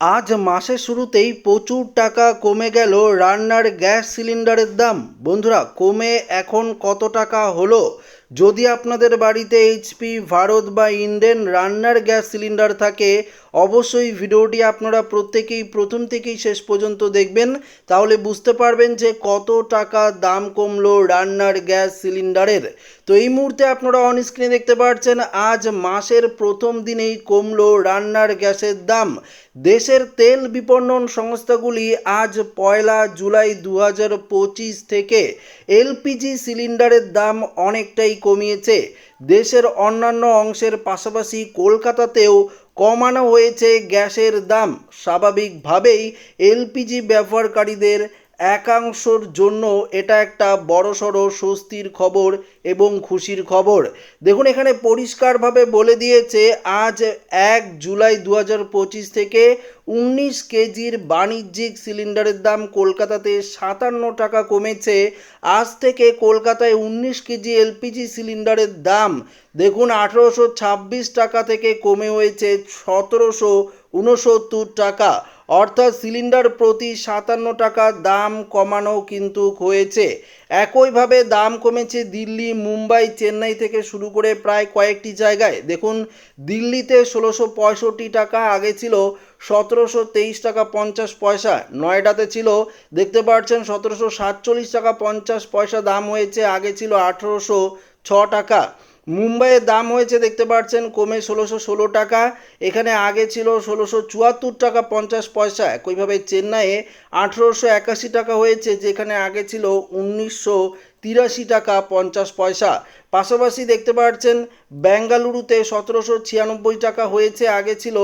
আজ মাসের শুরুতেই প্রচুর টাকা কমে গেল রান্নার গ্যাস সিলিন্ডারের দাম। বন্ধুরা, কমে এখন কত টাকা হলো? যদি আপনাদের বাড়িতে এইচপি ভারত বা ইন্ডেন রান্নার গ্যাস সিলিন্ডার থাকে, অবশ্যই ভিডিওটি আপনারা প্রত্যেকেই, প্রথম থেকেই শেষ পর্যন্ত দেখবেন। তাহলে বুঝতে পারবেন যে কত টাকা দাম কমলো রান্নার গ্যাস সিলিন্ডারের তো এই মুহূর্তে আপনারা অন স্ক্রিনে দেখতে পাচ্ছেন আজ মাসের প্রথম দিনেই কমলো রান্নার গ্যাসের দাম। দেশের তেল বিপণন সংস্থাগুলি আজ পয়লা জুলাই দু হাজার পঁচিশ থেকে এলপিজি সিলিন্ডারের দাম অনেকটাই কমিয়েছে। দেশের অন্যান্য অংশের পাশাপাশি কলকাতাতেও কমানো হয়েছে গ্যাসের দাম। স্বাভাবিকভাবেই এলপিজি ব্যবহারকারীদের একাংশের জন্য এটা একটা বড়সড় স্বস্তির খবর এবং খুশির খবর। দেখুন, এখানে পরিষ্কারভাবে বলে দিয়েছে, আজ এক জুলাই দু হাজার পঁচিশ থেকে উনিশ কেজির বাণিজ্যিক সিলিন্ডারের দাম কলকাতাতে সাতান্ন টাকা কমেছে। আজ থেকে কলকাতায় উনিশ কেজি এলপিজি সিলিন্ডারের দাম, দেখুন, আঠেরোশো ছাব্বিশ টাকা থেকে কমে হয়েছে সতেরোশো উনসত্তর টাকা। অর্থাৎ সিলিন্ডার প্রতি সাতান্ন টাকা দাম কমানো কিন্তু হয়েছে। একইভাবে দাম কমেছে দিল্লি, মুম্বাই, চেন্নাই থেকে শুরু করে প্রায় কয়েকটি জায়গায়। দেখুন, দিল্লিতে ষোলোশো পঁয়ষট্টি টাকা, আগে ছিল সতেরোশো তেইশ টাকা পঞ্চাশ পয়সা, নয়ডাতে ছিল, দেখতে পাচ্ছেন, সতেরোশো সাতচল্লিশ টাকা পঞ্চাশ পয়সা দাম হয়েছে, আগে ছিল আঠেরোশো ছ টাকা। মুম্বাইয়ের দাম হয়েছে দেখতে পাচ্ছেন, কমে ষোলোশো ষোলো টাকা। এখানে আগে ছিল ষোলোশো চুয়াত্তর টাকা পঞ্চাশ পয়সা। একইভাবে চেন্নাইয়ে আঠেরোশো একাশি টাকা হয়েছে, যেখানে আগে ছিল উনিশশো তিরাশি টাকা পঞ্চাশ পয়সা। পাশাপাশি দেখতে পাচ্ছেন, বেঙ্গালুরুতে সতেরোশো ছিয়ানব্বই টাকা হয়েছে, আগে ছিল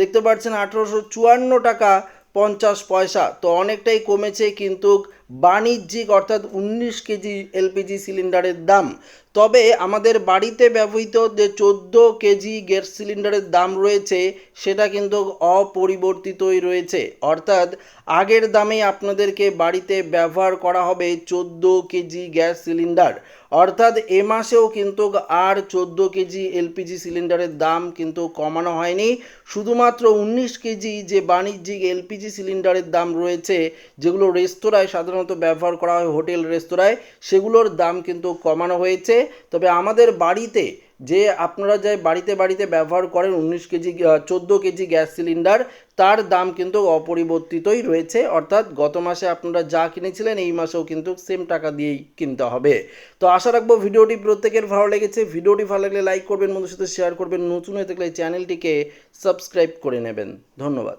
দেখতে পাচ্ছেন আঠেরোশো চুয়ান্ন টাকা পঞ্চাশ পয়সা। তো অনেকটাই কমেছে কিন্তু বাণিজ্যিক, অর্থাৎ উনিশ কেজি এলপিজি সিলিন্ডারের দাম। তবে আমাদের বাড়িতে ব্যবহৃত যে চোদ্দ কেজি গ্যাস সিলিন্ডারের দাম রয়েছে, সেটা কিন্তু অপরিবর্তিতই রয়েছে। অর্থাৎ আগের দামেই আপনাদেরকে বাড়িতে ব্যবহার করা হবে চোদ্দ কেজি গ্যাস সিলিন্ডার। অর্থাৎ এ মাসেও কিন্তু আর চোদ্দ কেজি এলপিজি সিলিন্ডারের দাম কিন্তু কমানো হয়নি। শুধুমাত্র উনিশ কেজি যে বাণিজ্যিক এলপিজি সিলিন্ডারের দাম রয়েছে, যেগুলো রেস্তোরাঁয় সাধারণত ব্যবহার করা হয় হোটেল, রেস্তোরাঁয়। সেগুলোর দাম কিন্তু কমানো হয়েছে। তবে আমাদের বাড়িতে যে আপনারা যে বাড়িতে বাড়িতে ব্যবহার করেন উনিশ কেজি চোদ্দ কেজি গ্যাস সিলিন্ডার, তার দাম কিন্তু অপরিবর্তিতই রয়েছে। অর্থাৎ গত মাসে আপনারা যা কিনেছিলেন, এই মাসেও কিন্তু সেম টাকা দিয়েই কিনতে হবে। তো আশা রাখব ভিডিওটি প্রত্যেকের ভালো লেগেছে। ভিডিওটি ভালো লাগলে লাইক করবেন বন্ধুর সাথে শেয়ার করবেন। নতুন হয়ে থাকলে চ্যানেলটিকে সাবস্ক্রাইব করে নেবেন। ধন্যবাদ।